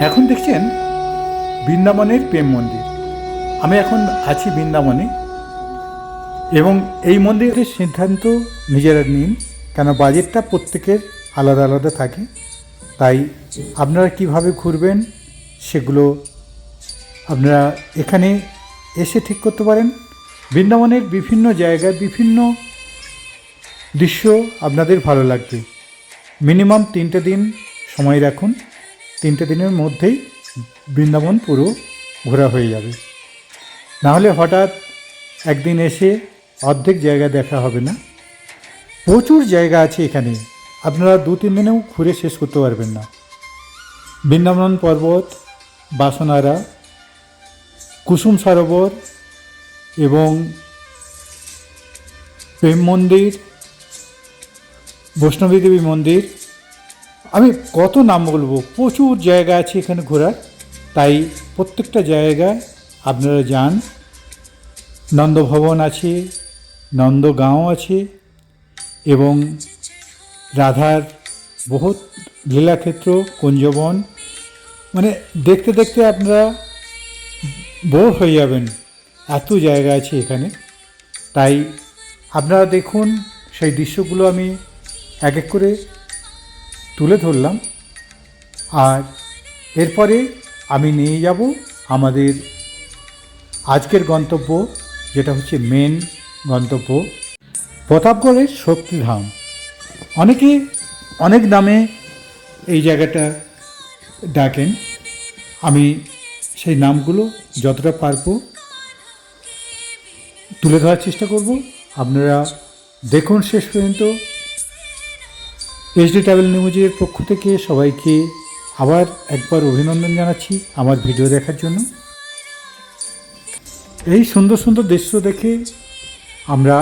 এখন দেখছেন বৃন্দাবনের প্রেম মন্দির। আমি এখন আছি বৃন্দাবনে। এবং এই মন্দিরের সিদ্ধান্ত নিজেরা নিন, কেন বাজেটটা প্রত্যেকের আলাদা আলাদা থাকে। তাই আপনারা কীভাবে ঘুরবেন সেগুলো আপনারা এখানে এসে ঠিক করতে পারেন। বৃন্দাবনের বিভিন্ন জায়গায় বিভিন্ন দৃশ্য আপনাদের ভালো লাগবে। মিনিমাম তিনটে দিন সময় রাখুন। তিনটে দিনের মধ্যেই বৃন্দাবন পুরো ঘোরা হয়ে যাবে। নাহলে হঠাৎ একদিন এসে অর্ধেক জায়গা দেখা হবে না। প্রচুর জায়গা আছে এখানে। আপনারা দু তিন দিনেও ঘুরে শেষ করতে পারবেন না। বৃন্দাবন পর্বত, বাসনারা, কুসুম সরোবর এবং প্রেম মন্দির, বৈষ্ণবী দেবী মন্দির আমি কত নাম বলব? প্রচুর জায়গা আছে এখানে ঘোরার। তাই প্রত্যেকটা জায়গায় আপনারা যান। নন্দভবন আছে, নন্দগাঁও আছে, এবং রাধার বহুত লীলাক্ষেত্র, কুঞ্জবন। মানে দেখতে দেখতে আপনারা বোর হয়ে যাবেন। এত জায়গা আছে এখানে। তাই আপনারা দেখুন সেই দৃশ্যগুলো আমি এক এক করে তুলে ধরলাম। আর এরপরে আমি নিয়ে যাব আমাদের আজকের গন্তব্য, যেটা হচ্ছে মেন গন্তব্য, প্রতাপগড়ের শক্তিধাম। অনেকে অনেক নামে এই জায়গাটা ডাকেন। আমি সেই নামগুলো যতটা পারব তুলে ধরার চেষ্টা করব। আপনারা দেখুন শেষ পর্যন্ত। এইচডি ট্রাভেল নিউজের পক্ষ থেকে সবাইকে আবার একবার অভিনন্দন জানাচ্ছি আমার ভিডিও দেখার জন্য। এই সুন্দর সুন্দর দৃশ্য দেখে আমরা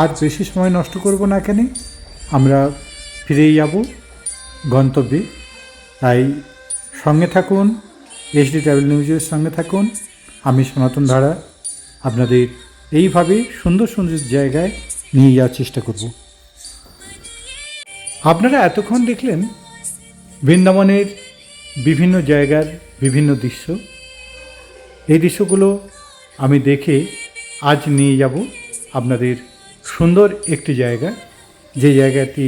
আর বেশি সময় নষ্ট করব না এখানে। আমরা ফিরেই যাব গন্তব্যে। তাই সঙ্গে থাকুন এইচডি ট্রাভেল নিউজের সঙ্গে থাকুন। আমি সনাতন ধারা, আপনাদের এইভাবে সুন্দর সুন্দর জায়গায় নিয়ে যাওয়ার চেষ্টা করব। আপনারা এতক্ষণ দেখলেন বৃন্দাবনের বিভিন্ন জায়গার বিভিন্ন দৃশ্য। এই দৃশ্যগুলো আমি দেখে আজ নিয়ে যাব আপনাদের সুন্দর একটি জায়গা, যে জায়গাটি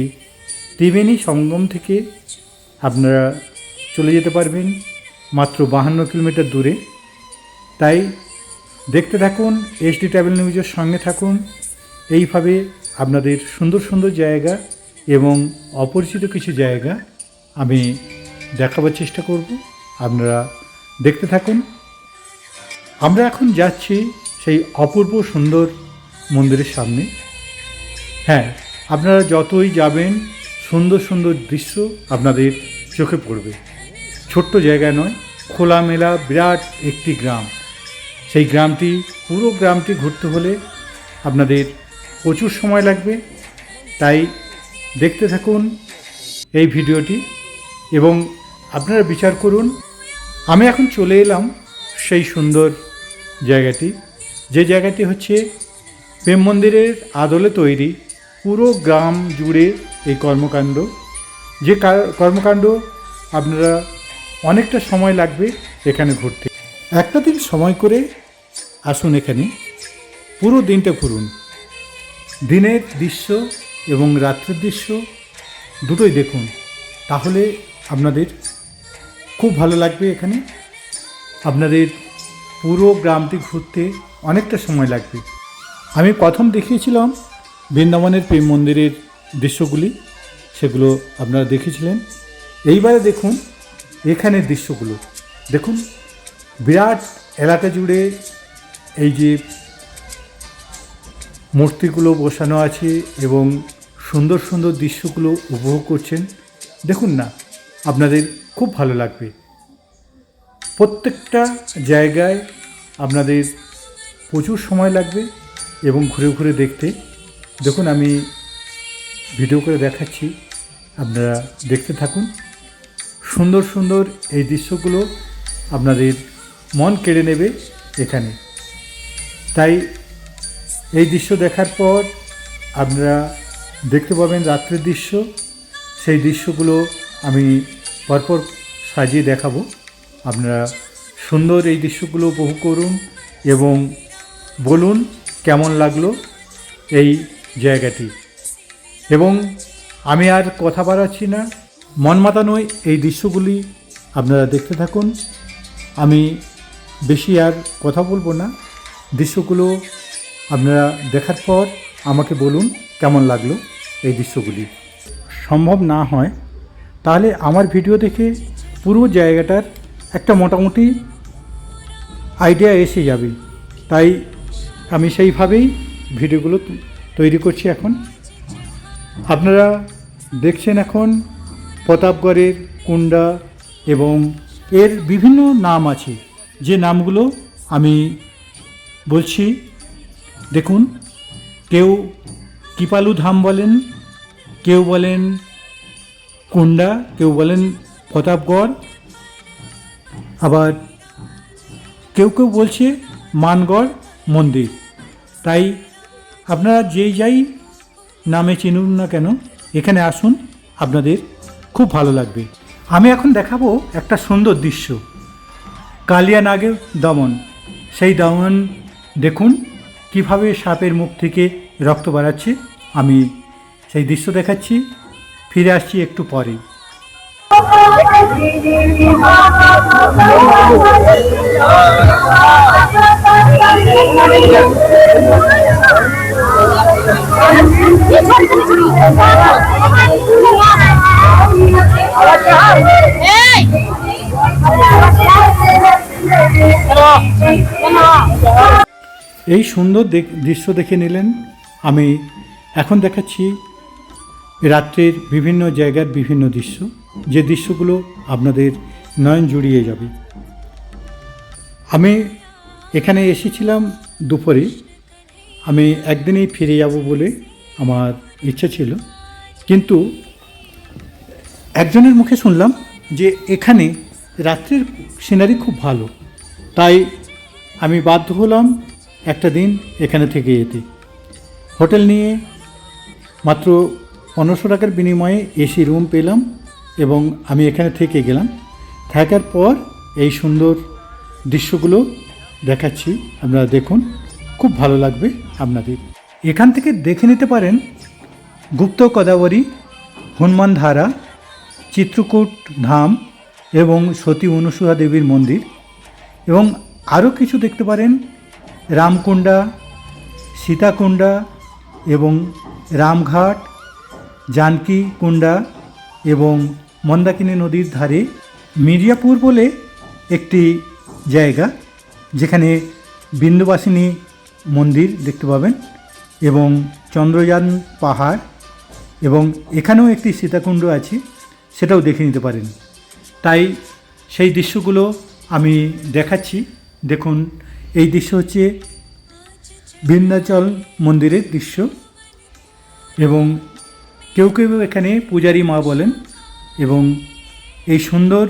ত্রিবেণী সঙ্গম থেকে আপনারা চলে যেতে পারবেন মাত্র বাহান্ন কিলোমিটার দূরে। তাই দেখতে থাকুন, এইচডি ট্রাভেল নিউজের সঙ্গে থাকুন। এইভাবে আপনাদের সুন্দর সুন্দর জায়গা এবং অপরিচিত কিছু জায়গা আমি দেখাবার চেষ্টা করব। আপনারা দেখতে থাকুন। আমরা এখন যাচ্ছি সেই অপূর্ব সুন্দর মন্দিরের সামনে। হ্যাঁ আপনারা যতই যাবেন, সুন্দর সুন্দর দৃশ্য আপনাদের চোখে পড়বে। ছোট্ট জায়গা নয়, খোলামেলা বিরাট একটি গ্রাম। সেই গ্রামটি, পুরো গ্রামটি ঘুরতে হলে আপনাদের প্রচুর সময় লাগবে। তাই দেখতে থাকুন এই ভিডিওটি এবং আপনারা বিচার করুন। আমি এখন চলে এলাম সেই সুন্দর জায়গাটি, যে জায়গাটি হচ্ছে প্রেম মন্দিরের আদলে তৈরি পুরো গ্রাম জুড়ে এই কর্মকাণ্ড। যে কর্মকাণ্ড আপনারা অনেকটা সময় লাগবে এখানে ঘুরতে। একটা দিন সময় করে আসুন এখানে। পুরো দিনটা ঘুরুন। দিনের দৃশ্য এবং রাত্রের দৃশ্য দুটোই দেখুন। তাহলে আপনাদের খুব ভালো লাগবে এখানে। আপনাদের পুরো গ্রামটি ঘুরতে অনেকটা সময় লাগবে। আমি প্রথম দেখিয়েছিলাম বৃন্দাবনের প্রেম মন্দিরের দৃশ্যগুলি, সেগুলো আপনারা দেখেছিলেন। এইবারে দেখুন এখানের দৃশ্যগুলো। দেখুন, বিরাট এলাকা জুড়ে এই যে মূর্তিগুলো বসানো আছে এবং সুন্দর সুন্দর দৃশ্যগুলো উপভোগ করছেন। দেখুন না, আপনাদের খুব ভালো লাগবে। প্রত্যেকটা জায়গায় আপনাদের প্রচুর সময় লাগবে এবং ঘুরে ঘুরে দেখতে। দেখুন, আমি ভিডিও করে দেখাচ্ছি, আপনারা দেখতে থাকুন। সুন্দর সুন্দর এই দৃশ্যগুলো আপনাদের মন কেড়ে নেবে এখানে। তাই এই দৃশ্য দেখার পর আপনারা দেখতে পাবেন রাত্রের দৃশ্য। সেই দৃশ্যগুলো আমি পরপর সাজিয়ে দেখাবো। আপনারা সুন্দর এই দৃশ্যগুলো উপভোগ করুন এবং বলুন কেমন লাগল এই জায়গাটি। এবং আমি আর কথা বাড়াচ্ছি না, মন মাতানোই এই দৃশ্যগুলি আপনারা দেখতে থাকুন। আমি বেশি আর কথা বলব না। দৃশ্যগুলো আপনারা দেখার পর আমাকে বলুন কেমন লাগল। এই দৃশ্যগুলি। সম্ভব না হয়, তাহলে আমার ভিডিও দেখে পুরো জায়গাটার একটা মোটামুটি আইডিয়া এসে যাবে। তাই আমি সেইভাবেই ভিডিওগুলো তৈরি করছি এখন। আপনারা দেখছেন এখন প্রতাপগড়ের কুন্ডা এবং এর বিভিন্ন নাম আছে। যে নামগুলো আমি বলছি, দেখুন, কেউ কিপালু ধাম বলেন, কেউ বলেন কুন্ডা কেউ বলেন প্রতাপগড়, আবার কেউ কেউ বলছে মানগড় মন্দির। তাই আপনারা যেই যাই নামে চিনুন না কেন, এখানে আসুন, আপনাদের খুব ভালো লাগবে। আমি এখন দেখাবো একটা সুন্দর দৃশ্য কালিয়া নাগের দমন। সেই দমন দেখুন, কীভাবে সাপের মুখ থেকে রক্ত বাড়াচ্ছি, আমি সেই দৃশ্য দেখাচ্ছি, ফিরে আসছি একটু পরে। এই সুন্দর দৃশ্য দেখে নিলেন আমি এখন দেখাচ্ছি রাত্রের বিভিন্ন জায়গার বিভিন্ন দৃশ্য। যে দৃশ্যগুলো আপনাদের নয়ন জুড়িয়ে যাবে। আমি এখানে এসেছিলাম দুপুরে। আমি একদিনেই ফিরে যাব বলে আমার ইচ্ছা ছিল। কিন্তু একজনের মুখে শুনলাম যে এখানে রাত্রের সিনারি খুব ভালো। তাই আমি বাধ্য হলাম একটা দিন এখানে থেকে যেতে। হোটেল নিয়ে মাত্র পনেরোশো টাকার বিনিময়ে এসি রুম পেলাম এবং আমি এখানে থেকে গেলাম। থাকার পর এই সুন্দর দৃশ্যগুলো দেখাচ্ছি। আপনারা দেখুন, খুব ভালো লাগবে আপনাদের। এখান থেকে দেখে নিতে পারেন গুপ্ত কদাবরী, হনুমান ধারা, চিত্রকূট ধাম এবং সতী অনুসূয়া দেবীর মন্দির এবং আরও কিছু দেখতে পারেন। রামকুণ্ডা, সীতাকুণ্ডা এবং রামঘাট, জানকী কুণ্ডা এবং মন্দাকিনী নদীর ধারে মির্জাপুর বলে একটি জায়গা, যেখানে বিন্দুবাসিনী মন্দির দেখতে পাবেন এবং চন্দ্রযান পাহাড় এবং এখানেও একটি সীতাকুণ্ড আছে, সেটাও দেখে নিতে পারেন। তাই সেই দৃশ্যগুলো আমি দেখাচ্ছি। দেখুন, এই দৃশ্য হচ্ছে বিন্ধ্যাচল মন্দিরের দৃশ্য। এবং কেউ কেউ এখানে পূজারী মা বলেন এবং এই সুন্দর